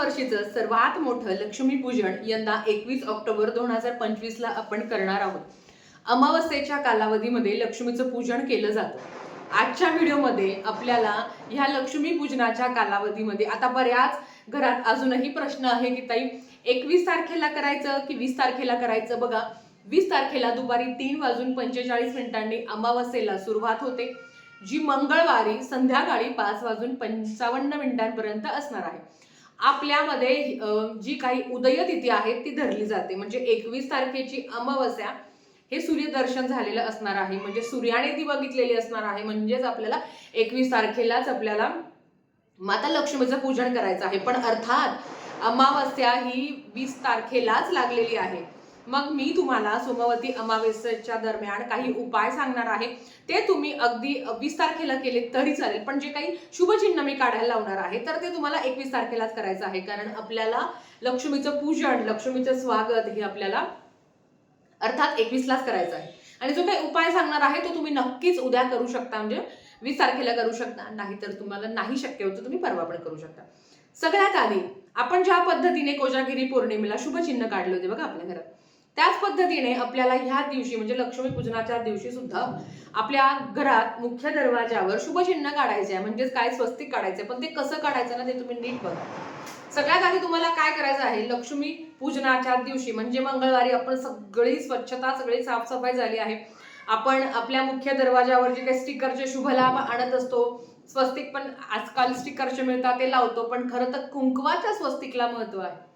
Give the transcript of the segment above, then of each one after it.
वर्षीचं सर्वात मोठं लक्ष्मीपूजन यंदा एकवीस ऑक्टोबर दोन हजार पंचवीसला आपण करणार आहोत. अमावस्येच्या कालावधीमध्ये लक्ष्मीचं पूजन केलं जातं. आजच्या व्हिडिओमध्ये आपल्याला ह्या लक्ष्मी पूजनाच्या कालावधीमध्ये आता बऱ्याच घरात अजूनही प्रश्न आहे की ताई एकवीस तारखेला करायचं की वीस तारखेला करायचं? बघा वीस तारखेला दुपारी तीन वाजून पंचेचाळीस मिनिटांनी अमावस्येला सुरुवात होते जी मंगळवारी संध्याकाळी पाच वाजून पंचावन्न मिनिटांपर्यंत असणार आहे. आपल्यामध्ये जी काही उदयतिथी आहे ती धरली जाते. म्हणजे एकवीस तारखेची अमावस्या हे सूर्यदर्शन झालेलं असणार आहे. म्हणजे सूर्याने ती बघितलेली असणार आहे. म्हणजेच आपल्याला एकवीस तारखेलाच आपल्याला माता लक्ष्मीचं पूजन करायचं आहे. पण अर्थात अमावस्या ही वीस तारखेलाच लागलेली आहे. मग मी तुम्हाला सोमवती अमावस्येच्या दरम्यान काही उपाय सांगणार आहे. ते तुम्ही अगदी वीस तारखेला केले तरी चालेल पण जे काही शुभचिन्ह मी काढायला लावणार आहे तर ते तुम्हाला एकवीस तारखेलाच करायचं आहे. कारण आपल्याला लक्ष्मीचं पूजन लक्ष्मीचं स्वागत हे आपल्याला अर्थात एकवीसलाच करायचं आहे. आणि जो काही उपाय सांगणार आहे तो तुम्ही नक्कीच उद्या करू शकता म्हणजे वीस तारखेला करू शकता. नाही तर तुम्हाला नाही शक्य होतं तुम्ही परवा पण करू शकता. सगळ्यात आधी आपण ज्या पद्धतीने कोजागिरी पौर्णिमेला शुभचिन्ह काढले होते बघा आपल्या घरात. त्याच पद्धतीने आपल्याला ह्या दिवशी म्हणजे लक्ष्मी पूजनाच्या दिवशी सुद्धा आपल्या घरात मुख्य दरवाजावर शुभचिन्ह काढायचे आहे म्हणजेच काय? स्वस्तिक काढायचे पण ते कसं काढायचं ना ते तुम्ही नीट बघा. सगळ्यात आधी तुम्हाला काय करायचं आहे? लक्ष्मी पूजनाच्या दिवशी म्हणजे मंगळवारी आपण सगळी स्वच्छता सगळी साफसफाई झाली आहे. आपण आपल्या मुख्य दरवाजावर जे काही स्टिकरचे शुभलाभ आणत असतो स्वस्तिक पण आजकाल स्टिकरचे मिळतात ते लावतो. पण खरं तर कुंकवाच्या स्वस्तिकला महत्त्व आहे.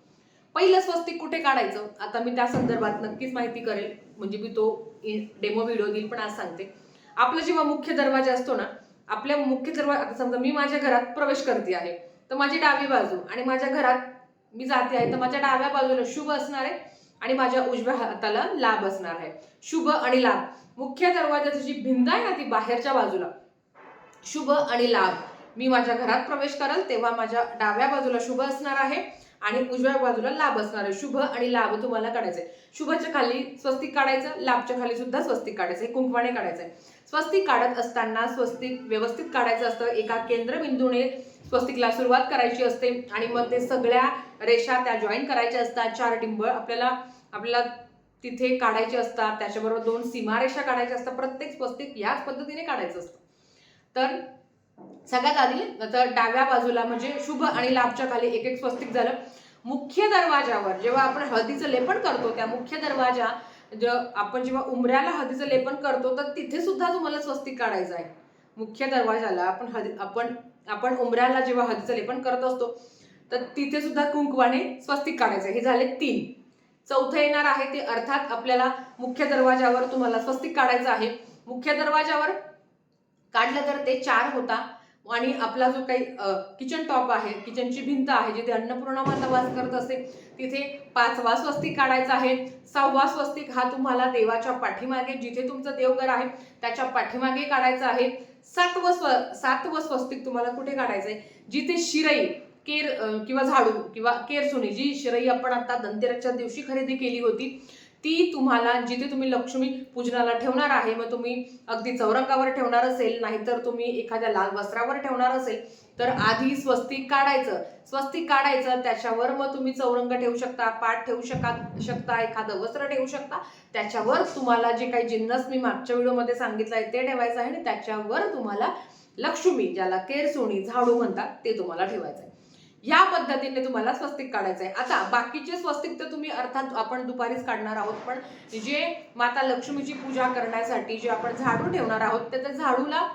पहिलं स्वस्तिक कुठे काढायचं? आता मी त्या संदर्भात नक्कीच माहिती करेल. म्हणजे मी तो डेमो व्हिडिओ देईल पण आज सांगते. आपला जेव्हा मुख्य दरवाजा असतो ना आपल्या मुख्य दरवाजा समजा मी माझ्या घरात प्रवेश करते आहे तर माझी डावी बाजू आणि माझ्या घरात मी जाते आहे तर माझ्या डाव्या बाजूला शुभ असणार आहे आणि माझ्या उजव्या हाताला लाभ असणार आहे. शुभ आणि लाभ. मुख्य दरवाजाची जी भिंत आहे ना ती बाहेरच्या बाजूला. शुभ आणि लाभ. मी माझ्या घरात प्रवेश कराल तेव्हा माझ्या डाव्या बाजूला शुभ असणार आहे. आणि उजव्या बाजूला लाभ असणार आहे. शुभ आणि लाभ तुम्हाला काढायचंय शुभच्या खाली स्वस्तिक काढायचं लाभच्या खाली सुद्धा स्वस्तिक काढायचं. हे कुंकवाने काढायचंय स्वस्तिक काढत असताना स्वस्तिक व्यवस्थित काढायचं असतं. एका केंद्रबिंदूने स्वस्तिकला सुरुवात करायची असते आणि मग ते सगळ्या रेषा त्या जॉईन करायच्या असतात. चार टिंबळ आपल्याला आपल्याला तिथे काढायचे असतात. त्याच्याबरोबर दोन सीमारेषा काढायच्या असतात. प्रत्येक स्वस्तिक याच पद्धतीने काढायचं असतं. तर सगळ्यात आधी तर डाव्या बाजूला म्हणजे शुभ आणि लाभच्या खाली एक एक स्वस्तिक झालं. मुख्य दरवाजावर जेव्हा आपण हळदीचं लेपन करतो त्या मुख्य दरवाजा जे आपण जेव्हा उमऱ्याला हळदीचं लेपन करतो तर तिथे सुद्धा तुम्हाला स्वस्तिक काढायचं आहे. मुख्य दरवाजाला आपण हळदी आपण आपण उमऱ्याला जेव्हा हळदीचं लेपन करत असतो तर तिथे सुद्धा कुंकवाने स्वस्तिक काढायचं आहे. हे झाले तीन. चौथं येणार आहे ते अर्थात आपल्याला मुख्य दरवाजावर तुम्हाला स्वस्तिक काढायचं आहे. मुख्य दरवाजावर काढलं तर ते चार होता. आणि आपला जो काही किचन टॉप आहे किचनची भिंत आहे जिथे अन्नपूर्णा माता वास करत असते तिथे पाचवा स्वस्तिक काढायचा आहे. सहावा स्वस्तिक हा तुम्हाला देवाच्या पाठीमागे जिथे तुमचं देवघर आहे त्याच्या पाठीमागे काढायचा आहे. सातवं स्व सातवं स्वस्तिक तुम्हाला कुठे काढायचं आहे? जिथे शिरई केर किंवा झाडू किंवा केर जी शिरई आपण आता धनतेरसच्या दिवशी खरेदी केली होती ती तुम्हाला जिथे तुम्ही लक्ष्मी पूजनाला ठेवणार आहे मग तुम्ही अगदी चौरंगावर ठेवणार असेल नाहीतर तुम्ही एखाद्या लाल वस्त्रावर ठेवणार असेल तर आधी स्वस्तिक काढायचं. स्वस्तिक काढायचं त्याच्यावर मग तुम्ही चौरंग ठेवू शकता पाठ ठेवू शका शकता एखादं वस्त्र ठेवू शकता. त्याच्यावर तुम्हाला जे काही जिन्नस मी मागच्या व्हिडिओमध्ये सांगितलं आहे ते ठेवायचं आहे आणि त्याच्यावर तुम्हाला लक्ष्मी ज्याला केरसोणी झाडू म्हणतात ते तुम्हाला ठेवायचं आहे. या पद्धतीने तुम्हाला स्वस्तिक काढायचं आहे आता बाकीचे स्वस्तिक तर तुम्ही अर्थात आपण दुपारीच काढणार आहोत पण जे माता लक्ष्मीची पूजा करण्यासाठी जे आपण झाडू ठेवणार आहोत ते त्या झाडूला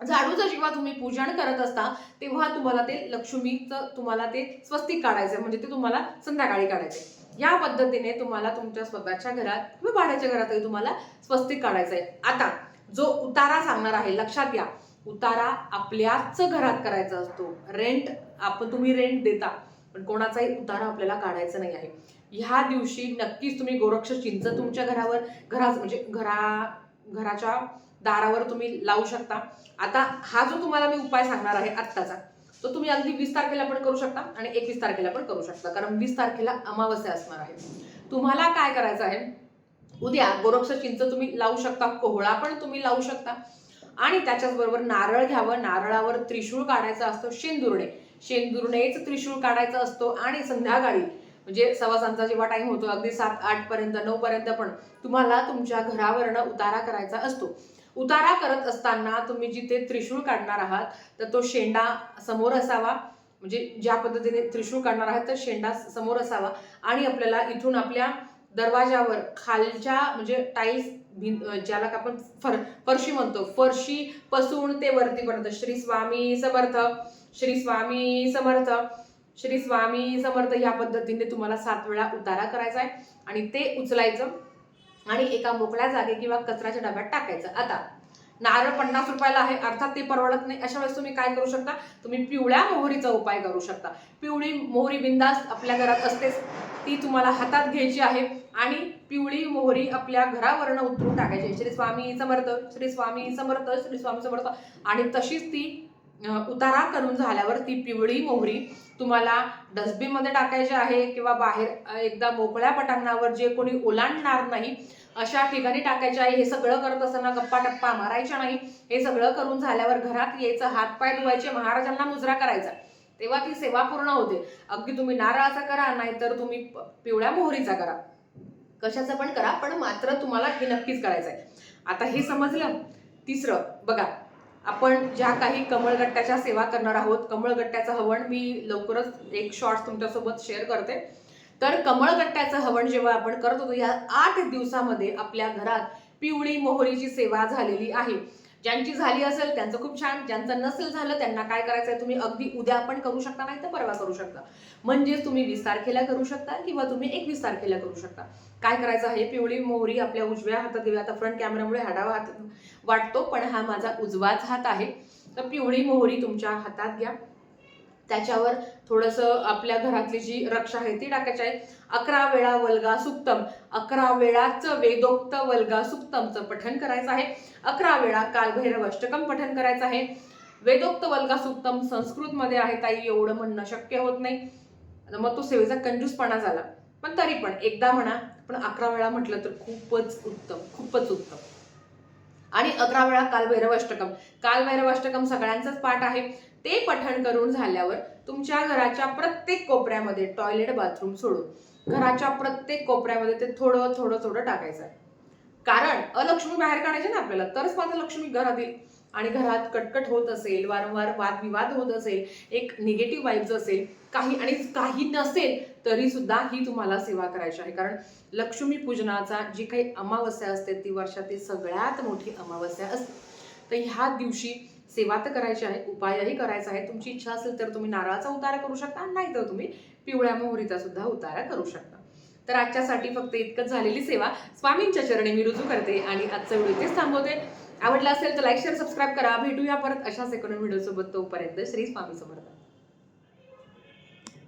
झाडूचं जेव्हा तुम्ही पूजन करत असता तेव्हा तुम्हाला ते लक्ष्मीचं तुम्हाला ते स्वस्तिक काढायचं आहे म्हणजे ते तुम्हाला संध्याकाळी काढायचं आहे या पद्धतीने तुम्हाला तुमच्या स्वतःच्या घरात किंवा भाड्याच्या घरातही तुम्हाला स्वस्तिक काढायचं आहे आता जो उतारा सांगणार आहे लक्षात घ्या. उतारा आपल्याच घरात करायचा असतो. रेंट आपण तुम्ही रेंट देता पण कोणाचाही उतारा आपल्याला काढायचा नाही आहे. ह्या दिवशी नक्कीच तुम्ही गोरक्ष चिंच तुमच्या घरावर घरा म्हणजे घरा घराच्या दारावर तुम्ही लावू शकता. आता हा जो तुम्हाला मी उपाय सांगणार आहे आत्ताचा तो तुम्ही अगदी वीस तारखेला पण करू शकता आणि एकवीस तारखेला पण करू शकता कारण वीस तारखेला अमावस्या असणार आहे. तुम्हाला काय करायचं आहे? उद्या गोरक्ष चिंच तुम्ही लावू शकता कोहळा पण तुम्ही लावू शकता. आणि त्याच्याच बरोबर नारळ घ्यावं नारळावर त्रिशूळ काढायचं असतं शेंदुर्णे. शेंदुर्णेच त्रिशूळ काढायचा असतो आणि संध्याकाळी म्हणजे सवासांचा जेव्हा टाइम होतो अगदी सात आठ पर्यंत नऊ पर्यंत पण तुम्हाला तुमच्या घरावरनं उतारा करायचा असतो. उतारा करत असताना तुम्ही जिथे त्रिशूळ काढणार आहात तर तो शेंडा समोर असावा. म्हणजे ज्या पद्धतीने त्रिशूळ काढणार आहात तर शेंडा समोर असावा. आणि आपल्याला इथून आपल्या दरवाजावर खालच्या म्हणजे टाईल्स ज्याला का आपण फर फरशी म्हणतो. फरशी पसून ते वरतीपर्यंत श्री स्वामी समर्थ श्री स्वामी समर्थ श्री स्वामी समर्थ या पद्धतीने तुम्हाला सात वेळा उतारा करायचा आहे. आणि ते उचलायचं आणि एका मोकळ्या जागे किंवा कचऱ्याच्या डब्यात टाकायचं. आता नारळ पन्नास रुपयाला आहे अर्थात ते परवडत नाही. अशा वेळेस तुम्ही काय करू शकता? तुम्ही पिवळ्या मोहरीचा उपाय करू शकता. पिवळी मोहरी बिंदास आपल्या घरात असतेच ती तुम्हाला हातात घ्यायची आहे आणि पिवळी मोहरी आपल्या घरावरनं उतरून टाकायची. श्री स्वामी समर्थ श्री स्वामी समर्थ श्री स्वामी समर्थ. आणि तशीच ती उतारा करून झाल्यावर ती पिवळी मोहरी तुम्हाला डस्टबिनमध्ये टाकायची आहे किंवा बाहेर एकदा मोकळ्या पटांगणावर जे कोणी ओलांडणार नाही अशा ठिकाणी टाकायचे आहे. हे सगळं करत असताना गप्पा टप्पा मारायच्या नाही. हे सगळं करून झाल्यावर घरात यायचं हातपाय धुवायचे महाराजांना मुजरा करायचा. तेव्हा ती सेवा पूर्ण होते. अगदी तुम्ही नारळाचा करा नाहीतर तुम्ही प- पिवळ्या मोहरीचा करा. कशाचा पण करा पण मात्र तुम्हाला हे नक्कीच करायचं आहे आता हे समजलं? तिसरं बघा. आपण ज्या काही कमळगट्ट्याच्या सेवा करणार आहोत कमळगट्ट्याचं हवण मी लवकरच एक शॉर्ट्स तुमच्यासोबत शेअर करते. तर कमळगट्ट्याचं हवण जेव्हा आपण करत होतो या आठ दिवसामध्ये आपल्या घरात पिवळी मोहरीची सेवा झालेली आहे. ज्यांची झाली असेल त्यांचं खूप छान. ज्यांचं नसेल झालं त्यांना काय करायचं आहे तुम्ही अगदी उद्या पण करू शकता नाही तर परवा करू शकता. म्हणजेच तुम्ही वीस तारखेला करू शकता किंवा तुम्ही एकवीस तारखेला करू शकता. काय करायचं आहे? पिवळी मोहरी आपल्या उजव्या हातात घेऊया आता फ्रंट कॅमेरामुळे हाडावा हात वाटतो पण हा माझा उजवाच हात आहे. तर पिवळी मोहरी तुमच्या हातात घ्या. त्याच्यावर थोडंसं आपल्या घरातली जी रक्षा आहे ती टाकायची आहे. अकरा वेळा वल्गा सुक्तम. अकरा वेळाचं वेदोक्त वल्गा सुक्तमचं पठन करायचं आहे. अकरा वेळा कालभैरव अष्टकम पठन करायचं आहे. वेदोक्त वल्गा सुक्तम संस्कृतमध्ये आहे ताई एवढं म्हणणं शक्य होत नाही. मग तो सेवेचा कंजूसपणा झाला. पण तरी पण एकदा म्हणा पण अकरा वेळा म्हटलं तर खूपच उत्तम खूपच उत्तम. आणि अकरा वेळा कालभैरव अष्टकम कालभैरव अष्टकम सगळ्यांचाच पाठ आहे. ते पठण करून झाल्यावर तुमच्या घराच्या प्रत्येक कोपऱ्यामध्ये टॉयलेट बाथरूम सोडून घराच्या प्रत्येक कोपऱ्यामध्ये ते थोडं थोडं थोडं टाकायचं. आहे कारण अलक्ष्मी बाहेर काढायचे ना आपल्याला तरच माझं लक्ष्मी घरात येईल आणि घरात कटकट होत असेल वारंवार वादविवाद होत असेल एक निगेटिव्ह वाईब्स असेल काही आणि काही नसेल तरी सुद्धा ही तुम्हाला सेवा करायची आहे. कारण लक्ष्मी पूजनाचा जी काही अमावस्या असते ती वर्षातील सगळ्यात मोठी अमावस्या असते. तर ह्या दिवशी सेवा तर करायची आहे उपायही करायचा आहे. तुमची इच्छा असेल तर तुम्ही नारळाचा उतारा करू शकता नाही तर तुम्ही पिवळ्या मोहरीचा सुद्धा उतारा करू शकता. तर आजच्यासाठी फक्त इतकंच झालेली सेवा. स्वामींच्या चरणी मी रुजू करते आणि आजचा व्हिडिओ तेच थांबवते. आवडला असेल तर लाईक शेअर सबस्क्राईब करा. भेटूया परत अशाच एकोण व्हिडिओ सोबत तोपर्यंत. श्री स्वामी समर्थ.